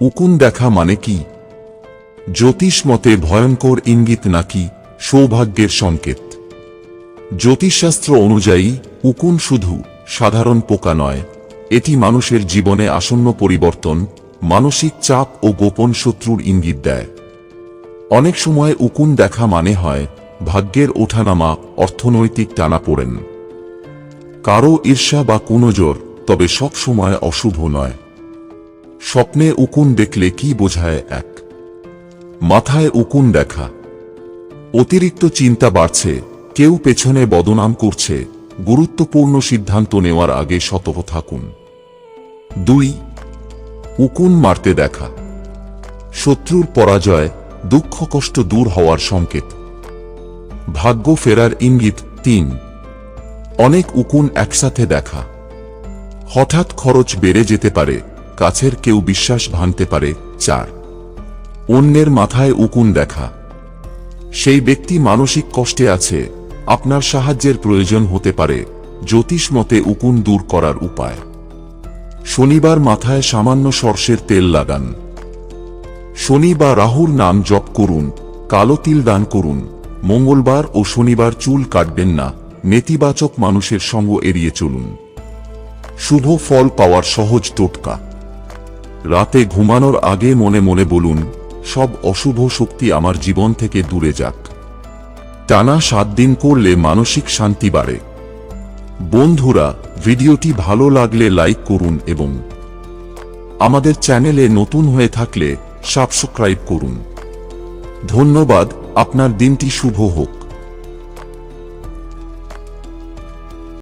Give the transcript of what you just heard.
উকুন দেখা মানে কি? জ্যোতিষ মতে ভয়ঙ্কর ইঙ্গিত নাকি সৌভাগ্যের সংকেত? জ্যোতিষশাস্ত্র অনুযায়ী, উকুন শুধু সাধারণ পোকা নয়, এটি মানুষের জীবনে আসন্ন পরিবর্তন, মানসিক চাপ ও গোপন শত্রুর ইঙ্গিত দেয়। অনেক সময় উকুন দেখা মানে হয়, ভাগ্যের ওঠানামা, অর্থনৈতিক টানা পড়েন কারও ঈর্ষা বা কুনজর তবে সব সময় অশুভ নয়। স্বপ্নে উকুন দেখলে কি বোঝায় এক? মাথায় উকুন দেখা। অতিরিক্ত চিন্তা বাড়ছে, কেউ পেছনে বদনাম করছে, গুরুত্বপূর্ণ সিদ্ধান্ত নেওয়ার আগে সতর্ক থাকুন। দুই, উকুন মারতে দেখা। শত্রুর পরাজয়, দুঃখ কষ্ট দূর হওয়ার সংকেত। ভাগ্য ফেরার ইঙ্গিত তিন, অনেক উকুন একসাথে দেখা। হঠাৎ খরচ বেড়ে যেতে পারে কাছের কেউ বিশ্বাস ভাঙতে পারে চার। অন্যের মাথায় উকুন দেখা। সেই ব্যক্তি মানসিক কষ্টে আছে, আপনার সাহায্যের প্রয়োজন হতে পারে, জ্যোতিষ মতে উকুন দূর করার উপায়। শনিবার মাথায় সামান্য সর্ষের তেল লাগান। শনি বা রাহুর নাম জপ করুন, কালো তিল দান করুন, মঙ্গলবার ও শনিবার চুল কাটবেন না, নেতিবাচক মানুষের সঙ্গ এড়িয়ে চলুন। শুভ ফল পাওয়ার সহজ টোটকা। রাতে ঘুমানোর আগে মনে মনে বলুন, সব অশুভ শক্তি আমার জীবন থেকে দূরে যাক। টানা সাত দিন করলে মানসিক শান্তি বাড়ে। বন্ধুরা, ভিডিওটি ভালো লাগলে লাইক করুন এবং আমাদের চ্যানেলে নতুন হয়ে থাকলে সাবস্ক্রাইব করুন। ধন্যবাদ, আপনার দিনটি শুভ হোক।